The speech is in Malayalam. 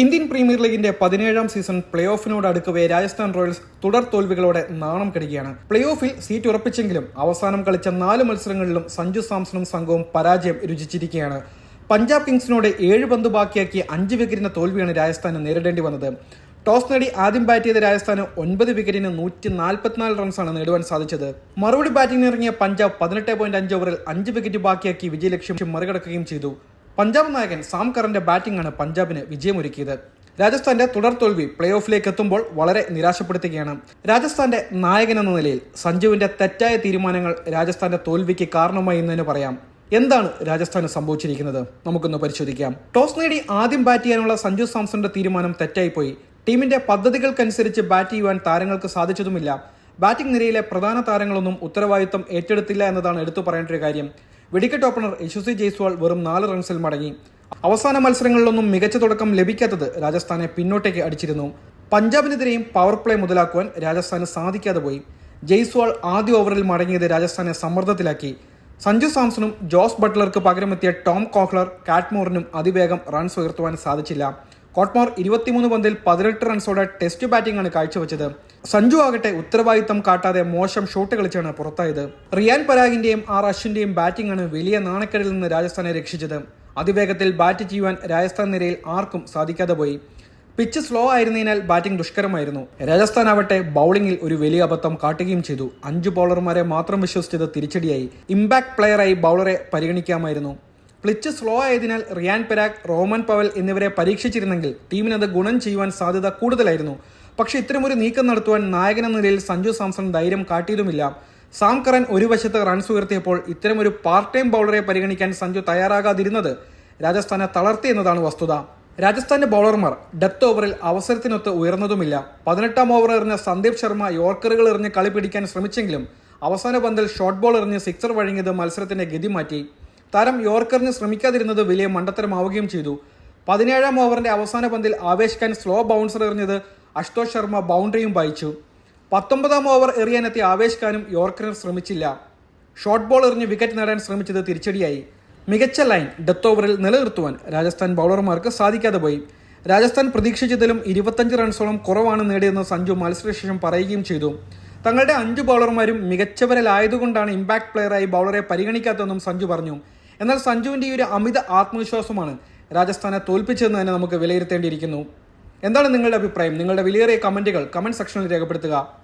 ഇന്ത്യൻ പ്രീമിയർ ലീഗിന്റെ പതിനേഴാം സീസൺ പ്ലേ ഓഫിനോട് അടുക്കവേ രാജസ്ഥാൻ റോയൽസ് തുടർ തോൽവികളോടെ നാണം കെടുകയാണ്. പ്ലേ ഓഫിൽ സീറ്റ് ഉറപ്പിച്ചെങ്കിലും അവസാനം കളിച്ച നാല് മത്സരങ്ങളിലും സഞ്ജു സാംസണും സംഘവും പരാജയം രുചിച്ചിരിക്കുകയാണ്. പഞ്ചാബ് കിങ്സിനോട് ഏഴ് പന്ത് ബാക്കിയാക്കി അഞ്ച് വിക്കറ്റിന് തോൽവിയാണ് രാജസ്ഥാന് നേരിടേണ്ടി വന്നത്. ടോസ് നേടി ആദ്യം ബാറ്റ് ചെയ്ത രാജസ്ഥാന് ഒൻപത് വിക്കറ്റിന് നൂറ്റി നാൽപ്പത്തിനാല് റൺസാണ് നേടുവാൻ സാധിച്ചത്. മറുപടി ബാറ്റിംഗിനിറങ്ങിയ പഞ്ചാബ് പതിനെട്ട് പോയിന്റ് അഞ്ച് ഓവറിൽ അഞ്ച് വിക്കറ്റ് ബാക്കിയാക്കി വിജയലക്ഷ്യം മറികടക്കുകയും ചെയ്തു. പഞ്ചാബ് നായകൻ സാം കറിന്റെ ബാറ്റിംഗ് ആണ് പഞ്ചാബിന് വിജയമൊരുക്കിയത്. രാജസ്ഥാന്റെ തുടർ തോൽവി പ്ലേ ഓഫിലേക്ക് എത്തുമ്പോൾ വളരെ നിരാശപ്പെടുത്തുകയാണ്. രാജസ്ഥാന്റെ നായകൻ എന്ന നിലയിൽ സഞ്ജുവിന്റെ തെറ്റായ തീരുമാനങ്ങൾ രാജസ്ഥാന്റെ തോൽവിക്ക് കാരണമായി എന്ന് തന്നെ പറയാം. എന്താണ് രാജസ്ഥാന് സംഭവിച്ചിരിക്കുന്നത്? നമുക്കൊന്ന് പരിശോധിക്കാം. ടോസ് നേടി ആദ്യം ബാറ്റ് ചെയ്യാനുള്ള സഞ്ജു സാംസന്റെ തീരുമാനം തെറ്റായിപ്പോയി. ടീമിന്റെ പദ്ധതികൾക്കനുസരിച്ച് ബാറ്റ് ചെയ്യുവാൻ താരങ്ങൾക്ക് സാധിച്ചതുമില്ല. ബാറ്റിംഗ് നിരയിലെ പ്രധാന താരങ്ങളൊന്നും ഉത്തരവാദിത്തം ഏറ്റെടുത്തില്ല എന്നതാണ് എടുത്തു പറയേണ്ട ഒരു കാര്യം. വെടിക്കെട്ട് ഓപ്പണർ യശസ്വി ജയ്സ്വാൾ വെറും നാല് റൺസിൽ മടങ്ങി. അവസാന മത്സരങ്ങളിലൊന്നും മികച്ച തുടക്കം ലഭിക്കാത്തത് രാജസ്ഥാനെ പിന്നോട്ടേക്ക് അടിച്ചിരുന്നു. പഞ്ചാബിനെതിരെയും പവർ പ്ലേ മുതലാക്കുവാൻ രാജസ്ഥാന് സാധിക്കാതെ പോയി. ജയ്സ്വാൾ ആദ്യ ഓവറിൽ മടങ്ങിയത് രാജസ്ഥാനെ സമ്മർദ്ദത്തിലാക്കി. സഞ്ജു സാംസണും ജോസ് ബട്ട്ലർക്ക് പകരമെത്തിയ ടോം കോഹ്ലർ കാറ്റ്മോറിനും അതിവേഗം റൺസ് ഉയർത്തുവാൻ സാധിച്ചില്ല. കോട്ട്മോർ ഇരുപത്തിമൂന്ന് പന്തിൽ പതിനെട്ട് റൺസോടെ ടെസ്റ്റ് ബാറ്റിംഗ് ആണ് കാഴ്ചവെച്ചത്. സഞ്ജു ആകട്ടെ ഉത്തരവാദിത്തം കാട്ടാതെ മോശം ഷോട്ട് കളിച്ചാണ് പുറത്തായത്. റിയാൻ പരാഗിന്റെയും ആർ അശ്വിന്റെയും ബാറ്റിംഗ് ആണ് വലിയ നാണക്കേടിൽ നിന്ന് രാജസ്ഥാനെ രക്ഷിച്ചത്. അതിവേഗത്തിൽ ബാറ്റ് ചെയ്യുവാൻ രാജസ്ഥാൻ നിരയിൽ ആർക്കും സാധിക്കാതെ പോയി. പിച്ച് സ്ലോ ആയിരുന്നതിനാൽ ബാറ്റിംഗ് ദുഷ്കരമായിരുന്നു. രാജസ്ഥാൻ ആവട്ടെ ബൌളിംഗിൽ ഒരു വലിയ അബദ്ധം കാട്ടുകയും ചെയ്തു. അഞ്ച് ബൗളർമാരെ മാത്രം വിശ്വസിച്ചത് തിരിച്ചടിയായി. ഇമ്പാക്ട് പ്ലെയറായി ബൗളറെ പരിഗണിക്കാമായിരുന്നു. പിച്ച് സ്ലോ ആയതിനാൽ റിയാൻ പെരാഗ് റോമൻ പവൽ എന്നിവരെ പരീക്ഷിച്ചിരുന്നെങ്കിൽ ടീമിനത് ഗുണം ചെയ്യുവാൻ സാധ്യത കൂടുതലായിരുന്നു. പക്ഷേ ഇത്തരമൊരു നീക്കം നടത്തുവാൻ നായകൻ എന്ന നിലയിൽ സഞ്ജു സാംസൺ ധൈര്യം കാട്ടിയതുമില്ല. സാം കറൻ ഒരു വശത്ത് റൺസ് ഉയർത്തിയപ്പോൾ ഇത്തരമൊരു പാർട്ട് ടൈം ബൗളറെ പരിഗണിക്കാൻ സഞ്ജു തയ്യാറാകാതിരുന്നത് രാജസ്ഥാനെ തളർത്തി എന്നതാണ് വസ്തുത. രാജസ്ഥാന്റെ ബൗളർമാർ ഡെത്ത് ഓവറിൽ അവസരത്തിനൊത്ത് ഉയർന്നതുമില്ല. പതിനെട്ടാം ഓവർ എറിഞ്ഞ സന്ദീപ് ശർമ്മ യോർക്കറുകൾ എറിഞ്ഞ് കളി പിടിക്കാൻ ശ്രമിച്ചെങ്കിലും അവസാന പന്തിൽ ഷോർട്ട് ബോൾ എറിഞ്ഞ് സിക്സർ വഴങ്ങിയത് മത്സരത്തിന്റെ ഗതി മാറ്റി. താരം യോർക്കറിന് ശ്രമിക്കാതിരുന്നത് വലിയ മണ്ടത്തരമാവുകയും ചെയ്തു. പതിനേഴാം ഓവറിന്റെ അവസാന പന്തിൽ ആവേശ് ഖാൻ സ്ലോ ബൗൺസർ എറിഞ്ഞത് അഷ്തോഷ് ശർമ്മ ബൗണ്ടറിയും വായിച്ചു പത്തൊമ്പതാം ഓവർ എറിയാനെത്തിയ ആവേശ് ഖാനും യോർക്കറിന് ശ്രമിച്ചില്ല. ഷോർട്ട് ബോൾ എറിഞ്ഞ് വിക്കറ്റ് നേടാൻ ശ്രമിച്ചത് തിരിച്ചടിയായി. മികച്ച ലൈൻ ഡെത്ത് ഓവറിൽ നിലനിർത്തുവാൻ രാജസ്ഥാൻ ബൗളർമാർക്ക് സാധിക്കാതെ പോയി. രാജസ്ഥാൻ പ്രതീക്ഷിച്ചതിലും ഇരുപത്തഞ്ച് റൺസോളം കുറവാണ് നേടിയതെന്ന് സഞ്ജു മത്സരശേഷം പറയുകയും ചെയ്തു. തങ്ങളുടെ അഞ്ച് ബൗളർമാരും മികച്ചവരിലായതുകൊണ്ടാണ് ഇമ്പാക്ട് പ്ലെയറായി ബൗളറെ പരിഗണിക്കാത്തതെന്നും സഞ്ജു പറഞ്ഞു. എന്നാൽ സഞ്ജുവിന്റെ ഈ ഒരു അമിത ആത്മവിശ്വാസമാണ് രാജസ്ഥാനെ തോൽപ്പിച്ചതെന്ന് തന്നെ നമുക്ക് വിലയിരുത്തേണ്ടിയിരിക്കുന്നു. എന്താണ് നിങ്ങളുടെ അഭിപ്രായം? നിങ്ങളുടെ വിലയേറിയ കമന്റുകൾ കമന്റ് സെക്ഷനിൽ രേഖപ്പെടുത്തുക.